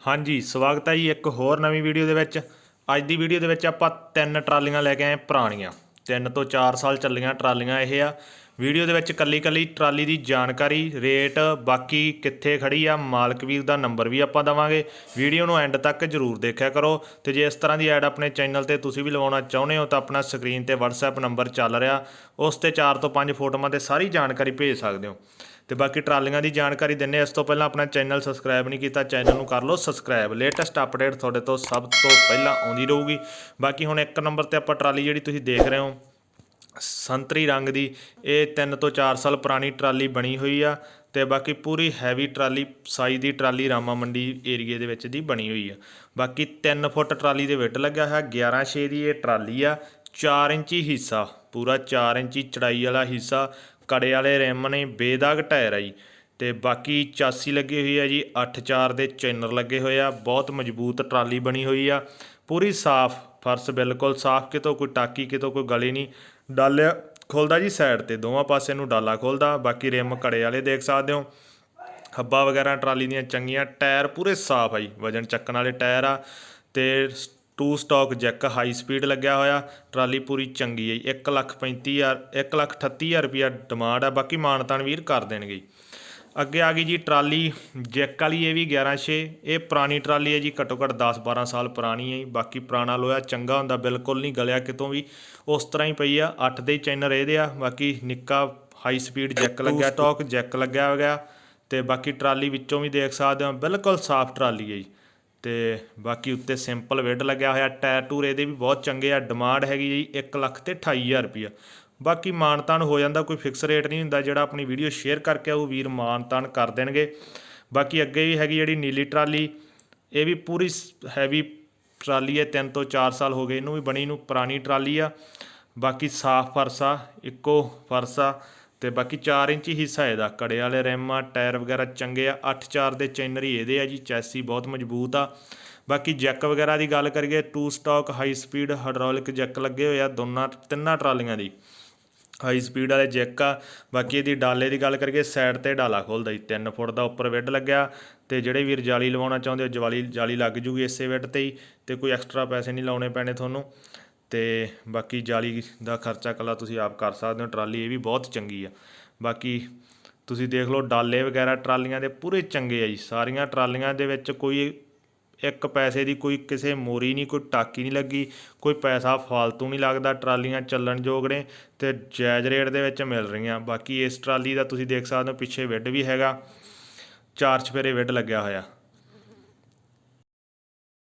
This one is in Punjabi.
ਹਾਂਜੀ, ਸਵਾਗਤ ਹੈ ਜੀ ਇੱਕ ਹੋਰ ਨਵੀਂ ਵੀਡੀਓ ਦੇ ਵਿੱਚ। ਅੱਜ ਦੀ ਵੀਡੀਓ ਦੇ ਵਿੱਚ ਆਪਾਂ ਤਿੰਨ ਟਰਾਲੀਆਂ ਲੈ ਕੇ ਆਏ ਪੁਰਾਣੀਆਂ। ਤਿੰਨ ਤੋਂ 4 ਸਾਲ ਚੱਲੀਆਂ ਟਰਾਲੀਆਂ ਇਹ ਆ। ਵੀਡੀਓ ਦੇ ਵਿੱਚ ਕੱਲੀ ਕੱਲੀ ਟਰਾਲੀ ਦੀ ਜਾਣਕਾਰੀ, ਰੇਟ, ਬਾਕੀ ਕਿੱਥੇ ਖੜੀ ਆ, ਮਾਲਕ ਵੀਰ ਦਾ ਨੰਬਰ ਵੀ ਆਪਾਂ ਦਵਾਂਗੇ। ਵੀਡੀਓ ਨੂੰ ਐਂਡ ਤੱਕ ਜਰੂਰ ਦੇਖਿਆ ਕਰੋ ਤੇ ਜੇ ਇਸ ਤਰ੍ਹਾਂ ਦੀ ਐਡ ਆਪਣੇ ਚੈਨਲ ਤੇ ਤੁਸੀਂ ਵੀ ਲਵਾਉਣਾ ਚਾਹੁੰਦੇ ਹੋ ਤਾਂ ਆਪਣਾ ਸਕਰੀਨ ਤੇ WhatsApp ਨੰਬਰ ਚੱਲ ਰਿਹਾ। ਉਸ ਤੇ 4 ਤੋਂ 5 ਫੋਟੋਆਂ ਤੇ ਸਾਰੀ ਜਾਣਕਾਰੀ ਭੇਜ ਸਕਦੇ ਹੋ। ਤੇ ਬਾਕੀ ਟਰਾਲੀਆਂ ਦੀ ਜਾਣਕਾਰੀ ਦਿੰਨੇ ਇਸ ਤੋਂ ਪਹਿਲਾਂ ਆਪਣਾ ਚੈਨਲ ਸਬਸਕ੍ਰਾਈਬ ਨਹੀਂ ਕੀਤਾ, ਚੈਨਲ ਨੂੰ ਕਰ ਲਓ ਸਬਸਕ੍ਰਾਈਬ। ਲੇਟੈਸਟ ਅਪਡੇਟ ਤੁਹਾਡੇ ਤੋਂ ਸਭ ਤੋਂ ਪਹਿਲਾਂ ਆਉਂਦੀ ਰਹੂਗੀ। ਬਾਕੀ ਹੁਣ ਇੱਕ ਨੰਬਰ ਤੇ ਆਪਾਂ ਟਰਾਲੀ ਜਿਹੜੀ ਤੁਸੀਂ ਦੇਖ ਰਹੇ ਹੋ, ਸੰਤਰੀ ਰੰਗ ਦੀ, ਇਹ 3 ਤੋਂ 4 ਸਾਲ ਪੁਰਾਣੀ ਟਰਾਲੀ ਬਣੀ ਹੋਈ ਆ ਤੇ ਬਾਕੀ ਪੂਰੀ ਹੈਵੀ ਟਰਾਲੀ ਸਾਈਜ਼ ਦੀ ਟਰਾਲੀ ਰਾਮਾ ਮੰਡੀ ਏਰੀਏ ਦੇ ਵਿੱਚ ਦੀ ਬਣੀ ਹੋਈ ਆ। ਬਾਕੀ 3 ਫੁੱਟ ਟਰਾਲੀ ਦੇ ਵਿੱਟ ਲੱਗਿਆ ਹੋਇਆ 11 6 ਦੀ ਇਹ ਟਰਾਲੀ ਆ 4 ਇੰਚੀ ਹਿੱਸਾ, ਪੂਰਾ 4 ਇੰਚੀ ਚੜਾਈ ਵਾਲਾ ਹਿੱਸਾ ਕੜੇ ਵਾਲੇ ਰਿਮ ਨੇ ਬੇਦਾਗ ਟਾਇਰ ਆ ਜੀ। ਤੇ ਬਾਕੀ ਚਾਸੀ ਲੱਗੀ ਹੋਈ ਆ ਜੀ 8-4 ਦੇ ਚੈਨਰ ਲੱਗੇ ਹੋਏ ਆ, ਬਹੁਤ ਮਜ਼ਬੂਤ ਟਰਾਲੀ ਬਣੀ ਹੋਈ ਆ। ਪੂਰੀ ਸਾਫ਼, ਫਰਸ਼ ਬਿਲਕੁਲ ਸਾਫ਼, ਕਿਤੋਂ ਕੋਈ ਟਾਕੀ, ਕਿਤੋਂ ਕੋਈ ਗਲੀ ਨਹੀਂ। ਡਾਲਿਆ ਖੁੱਲਦਾ ਜੀ ਸਾਈਡ ਤੇ, ਦੋਵਾਂ ਪਾਸੇ ਨੂੰ ਡਾਲਾ ਖੁੱਲਦਾ, ਬਾਕੀ ਰਿਮ ਕੜੇ ਵਾਲੇ ਦੇਖ ਸਕਦੇ ਹੋ। ਹੱਬਾ ਵਗੈਰਾ ਟਰਾਲੀ ਦੀਆਂ ਚੰਗੀਆਂ, ਟਾਇਰ ਪੂਰੇ ਸਾਫ਼ ਆ ਜੀ, ਵਜਨ ਚੱਕਣ ਵਾਲੇ ਟਾਇਰ ਆ। ਤੇ two stock jack high speed ਲੱਗਿਆ ਹੋਇਆ ਟਰਾਲੀ ਪੂਰੀ ਚੰਗੀ ਹੈ ਜੀ 135000 138000 ਰੁਪਿਆ ਡਿਮਾਂਡ ਆ ਬਾਕੀ ਮਾਨਤਾਨ ਵੀਰ ਕਰ ਦੇਣਗੇ। ਅੱਗੇ ਆ ਗਈ ਜੀ ਟਰਾਲੀ ਜੈਕ ਵਾਲੀ ਇਹ ਵੀ 116 ਇਹ ਪੁਰਾਣੀ ਟਰਾਲੀ ਹੈ ਜੀ ਘੱਟੋ ਘੱਟ 10 12 ਸਾਲ ਪੁਰਾਣੀ ਹੈ ਬਾਕੀ ਪੁਰਾਣਾ ਲੋਹਾ ਚੰਗਾ ਹੁੰਦਾ ਬਿਲਕੁਲ ਨਹੀਂ ਗਲਿਆ ਕਿਤੋਂ ਵੀ ਉਸ ਤਰ੍ਹਾਂ ਹੀ ਪਈ ਆ 8 ਦੇ ਚੈਨਰ ਇਹਦੇ ਆ ਬਾਕੀ ਨਿੱਕਾ ਹਾਈ ਸਪੀਡ ਜੈਕ ਲੱਗਿਆ ਟੌਕ ਜੈਕ ਲੱਗਿਆ ਹੋਇਆ ਤੇ ਬਾਕੀ ਟਰਾਲੀ ਵਿੱਚੋਂ ਵੀ ਦੇਖ ਸਕਦੇ ਹੋ ਬਿਲਕੁਲ ਸਾਫ਼ ਟਰਾਲੀ ਹੈ ਜੀ ਤੇ ਬਾਕੀ ਉੱਤੇ ਸਿੰਪਲ ਵੈਡ ਲੱਗਿਆ ਹੋਇਆ ਟਾਇਰ ਟੂਰ ਇਹਦੇ ਵੀ ਬਹੁਤ ਚੰਗੇ ਆ ਡਿਮਾਂਡ ਹੈਗੀ ਜੀ 1 ਲੱਖ ਤੇ 28000 ਰੁਪਿਆ ਬਾਕੀ ਮਾਨਤਾਨ ਹੋ ਜਾਂਦਾ, ਕੋਈ ਫਿਕਸ ਰੇਟ ਨਹੀਂ ਹੁੰਦਾ, ਜਿਹੜਾ ਆਪਣੀ ਵੀਡੀਓ ਸ਼ੇਅਰ ਕਰਕੇ ਉਹ ਵੀਰ ਮਾਨਤਾਨ ਕਰ ਦੇਣਗੇ। ਬਾਕੀ ਅੱਗੇ ਵੀ ਹੈਗੀ ਜਿਹੜੀ ਨੀਲੀ ਟਰਾਲੀ, ਇਹ ਵੀ ਪੂਰੀ ਹੈਵੀ ਟਰਾਲੀ ਹੈ 3 ਤੋਂ 4 ਸਾਲ ਹੋ ਗਏ, ਇਹਨੂੰ ਵੀ ਬਣੀ ਨੂੰ ਪੁਰਾਣੀ ਟਰਾਲੀ ਆ। ਬਾਕੀ ਸਾਫ਼ ਫਰਸਾ ਇੱਕੋ ਫਰਸਾ ਤੇ ਬਾਕੀ 4 ਇੰਚੀ ਹਿੱਸਾ ਇਹਦਾ। ਕੜੇ ਵਾਲੇ ਰਿਮ ਆ, ਟਾਇਰ ਵਗੈਰਾ ਚੰਗੇ ਆ 8-4 ਦੇ ਚੈਨਰ ਹੀ ਇਹਦੇ ਆ ਜੀ, ਚੈਸੀ ਬਹੁਤ ਮਜ਼ਬੂਤ ਆ। ਬਾਕੀ ਜੈਕ ਵਗੈਰਾ ਦੀ ਗੱਲ ਕਰੀਏ two stock high speed hydraulic jack ਲੱਗੇ ਹੋਏ ਆ, ਦੋਨਾਂ, ਤਿੰਨਾਂ ਟਰਾਲੀਆਂ ਦੀ। ਹਾਈ ਸਪੀਡ ਵਾਲੇ ਜੈਕ ਆ। ਬਾਕੀ ਇਹਦੀ ਡਾਲੇ ਦੀ ਗੱਲ ਕਰੀਏ ਸਾਈਡ ਤੇ ਡਾਲਾ ਖੋਲਦਾ ਜੀ 3 ਫੁੱਟ ਦਾ ਉੱਪਰ ਵਿੱਡ ਲੱਗਿਆ। ਤੇ ਜਿਹੜੇ ਵੀਰ ਜਾਲੀ ਲਵਾਉਣਾ ਚਾਹੁੰਦੇ ਹੋ, ਜਵਾਲੀ, ਜਾਲੀ ਲੱਗ ਜੂਗੀ ਇਸੇ ਵਿੱਡ ਤੇ ਹੀ, ਤੇ ਕੋਈ ਐਕਸਟਰਾ ਪੈਸੇ ਨਹੀਂ ਲਾਉਣੇ ਪੈਣੇ ਤੁਹਾਨੂੰ। ਅਤੇ ਬਾਕੀ ਜਾਲੀ ਦਾ ਖਰਚਾ ਇਕੱਲਾ ਤੁਸੀਂ ਆਪ ਕਰ ਸਕਦੇ ਹੋ, ਟਰਾਲੀ ਇਹ ਵੀ ਬਹੁਤ ਚੰਗੀ ਆ। ਬਾਕੀ ਤੁਸੀਂ ਦੇਖ ਲਓ, ਡਾਲੇ ਵਗੈਰਾ ਟਰਾਲੀਆਂ ਦੇ ਪੂਰੇ ਚੰਗੇ ਆ ਜੀ। ਸਾਰੀਆਂ ਟਰਾਲੀਆਂ ਦੇ ਵਿੱਚ ਕੋਈ ਇੱਕ ਪੈਸੇ ਦੀ ਕੋਈ ਕਿਸੇ ਮੋਰੀ ਨਹੀਂ, ਕੋਈ ਟਾਕੀ ਨਹੀਂ ਲੱਗੀ, ਕੋਈ ਪੈਸਾ ਫਾਲਤੂ ਨਹੀਂ ਲੱਗਦਾ, ਟਰਾਲੀਆਂ ਚੱਲਣ ਯੋਗ ਨੇ ਤੇ ਜਾਇਜ਼ ਰੇਟ ਦੇ ਵਿੱਚ ਮਿਲ ਰਹੀਆਂ। ਬਾਕੀ ਇਸ ਟਰਾਲੀ ਦਾ ਤੁਸੀਂ ਦੇਖ ਸਕਦੇ ਹੋ, ਪਿੱਛੇ ਵਿੱਡ ਵੀ ਹੈਗਾ, ਚਾਰ ਚਫੇਰੇ ਵਿੱਡ ਲੱਗਿਆ ਹੋਇਆ।